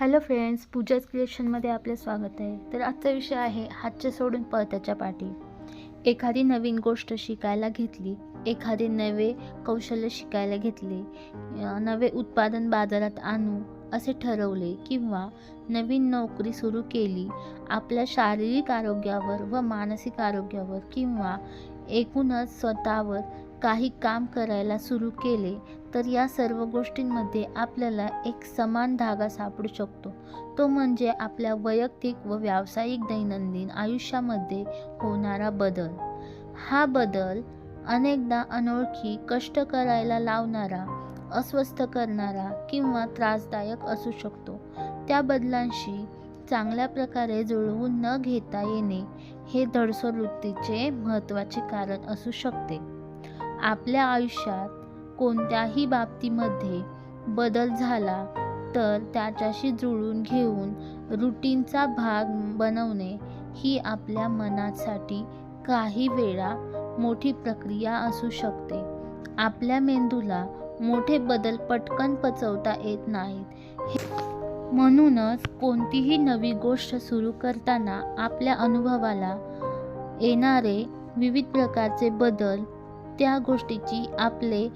Hello friends पूजाच क्रिएशनमध्ये आपले स्वागत आहे. तर आजचा विषय आहे हातचे सोडून पळत्याच्या पाठी. एखादी नवीन गोष्ट शिकायला घेतली एखादे नवे कौशल्य शिकायला घेतले नवे उत्पादन बाजारात आणू असे ठरवले किंवा नवीन नोकरी सुरू केली आपल्या शारीरिक आरोग्यावर व मानसिक आरोग्यावर किंवा एकूणच स्वतःवर काही काम करायला सुरू केले तर या सर्व गोष्टींमध्ये आपल्याला एक समान धागा सापडू शकतो. तो म्हणजे आपल्या वैयक्तिक व व्यावसायिक दैनंदिन आयुष्यामध्ये होणारा बदल. हा बदल अनेकदा अनोळखी कष्ट करायला लावणारा अस्वस्थ करणारा किंवा त्रासदायक असू शकतो. त्या बदलांशी चांगल्या प्रकारे जुळवून न घेता येणे हे धडसोड वृत्तीचे महत्त्वाचे कारण असू शकते. आपल्या आयुष्यात कोणत्याही बाबतीमध्ये बदल झाला तर त्याच्याशी जुळून घेऊन रुटीनचा भाग बनवणे ही आपल्या मनासाठी काही वेळा मोठी प्रक्रिया असू शकते. आपल्या मेंदूला मोठे बदल पटकन पचवता येत नाहीत. म्हणूनच कोणतीही नवी गोष्ट सुरू करताना आपल्या अनुभवाला येणारे विविध प्रकारचे बदल त्या गोष्टीची आपले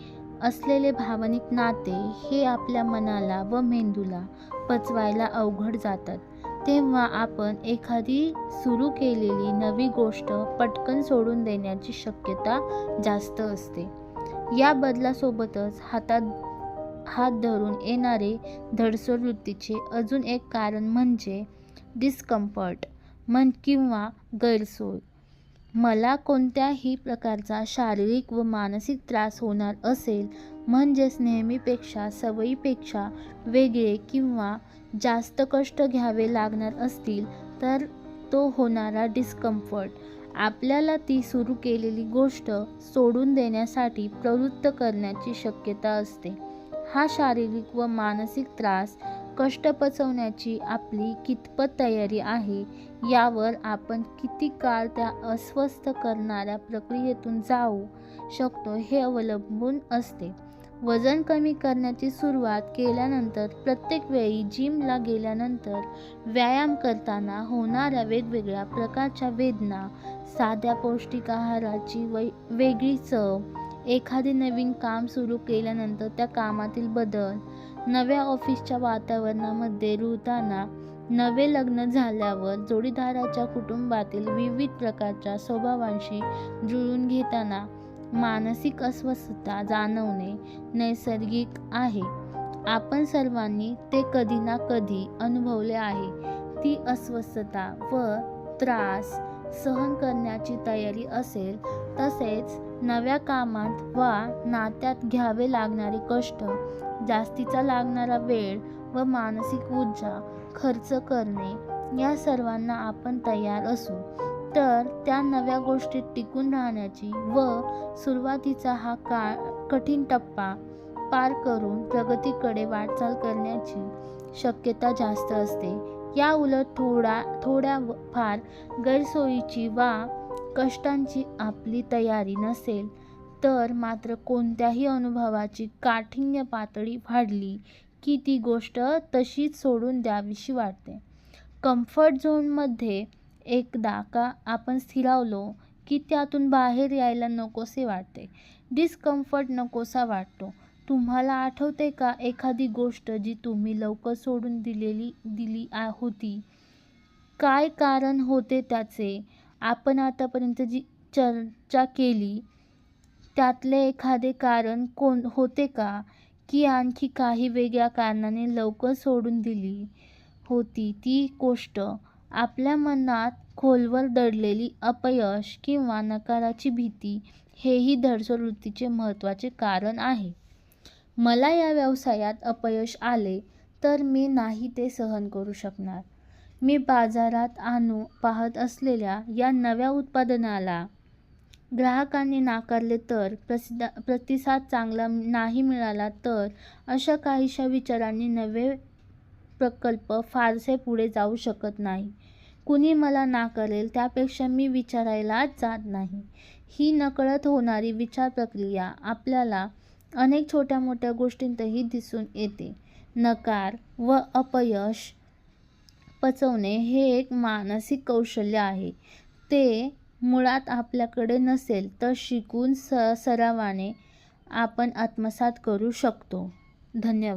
असलेले भावनिक नाते हे आपल्या मनाला व मेंदूला पचवायला अवघड जातात. तेव्हा आपण एखादी सुरू केलेली नवी गोष्ट पटकन सोडून देण्याची शक्यता जास्त असते. या बदलासोबतच हातात हात धरून येणारे धडसोड वृत्तीचे अजून एक कारण म्हणजे डिस्कम्फर्ट मन किंवा गैरसोय. मला कोणत्याही प्रकारचा शारीरिक व मानसिक त्रास होणार असेल म्हणजेच नेहमीपेक्षा सवयीपेक्षा वेगळे किंवा जास्त कष्ट घ्यावे लागणार असतील तर तो होणारा डिस्कम्फर्ट आपल्याला ती सुरू केलेली गोष्ट सोडून देण्यासाठी प्रवृत्त करण्याची शक्यता असते. हा शारीरिक व मानसिक त्रास कष्ट पचवण्याची आपली कितपत तयारी आहे यावर आपण किती काळ त्या अस्वस्थ करणाऱ्या प्रक्रियेतून जाऊ शकतो हे अवलंबून असते. वजन कमी करण्याची सुरुवात केल्यानंतर प्रत्येक वेळी जिमला गेल्यानंतर व्यायाम करताना होणाऱ्या वेगवेगळ्या प्रकारच्या वेदना साध्या पौष्टिक आहाराची वै वेगळी चव एखादे नवीन काम सुरू केल्यानंतर त्या कामातील बदल नव्या ऑफिसच्या वातावरणामध्ये रुळताना नवे लग्न झाल्यावर जोडीदाराच्या कुटुंबातील विविध प्रकारच्या स्वभावांशी जुळून घेताना मानसिक अस्वस्थता जाणवणे नैसर्गिक आहे. आपण सर्वांनी ते कधी ना कधी अनुभवले आहे. ती अस्वस्थता व त्रास सहन करण्याची तयारी असेल तसेच नव्या कामात वा नात्यात घ्यावे लागणारे कष्ट जास्तीचा लागणारा वेळ व मानसिक ऊर्जा खर्च करणे या सर्वांना आपण तयार असू. तर त्या नव्या गोष्टीत टिकून राहण्याची व सुरुवातीचा हा काळ कठीण टप्पा पार करून प्रगतीकडे वाटचाल करण्याची शक्यता जास्त असते. या उलट थोडा थोड्या व- फार गैरसोयीची वा कष्टांची आपली तयारी नसेल तर मात्र कोणत्याही अनुभवाची काठिण्य पातळी वाढली की ती गोष्ट तशीच सोडून द्यावीशी वाटते. कम्फर्ट झोनमध्ये एकदा का आपण स्थिरावलो की त्यातून बाहेर यायला नकोसे वाटते. डिस्कम्फर्ट नकोसा वाटतो. तुम्हाला आठवते का एखादी गोष्ट जी तुम्ही लवकर सोडून दिलेली दिली आ- होती? काय कारण होते त्याचे? आपण आतापर्यंत जी चर्चा केली त्यातले एखादे कारण कोण होते का? की आणखी काही वेगळ्या कारणाने लवकर सोडून दिली होती ती गोष्ट. आपल्या मनात खोलवर दडलेली अपयश किंवा नकाराची भीती हेही धडसरवृत्तीचे महत्त्वाचे कारण आहे. मला या व्यवसायात अपयश आले तर मी नाही ते सहन करू शकणार. मी बाजारात आणू पाहत असलेल्या या नव्या उत्पादनाला ग्राहकांनी नाकारले तर प्रसिदा प्रतिसाद चांगला नाही मिळाला तर अशा काहीशा विचारांनी नवे प्रकल्प फारसे पुढे जाऊ शकत नाही. कुणी मला नाकारेल त्यापेक्षा मी विचारायलाच जात नाही. ही नकळत होणारी विचार प्रक्रिया आपल्याला अनेक छोट्या मोठ्या गोष्टींतही दिसून येते. नकार व अपयश पचवणे हे एक मानसिक कौशल्य आहे. ते मुळात आपल्याकडे नसेल तर शिकून स सरावाने आपण आत्मसात करू शकतो. धन्यवाद.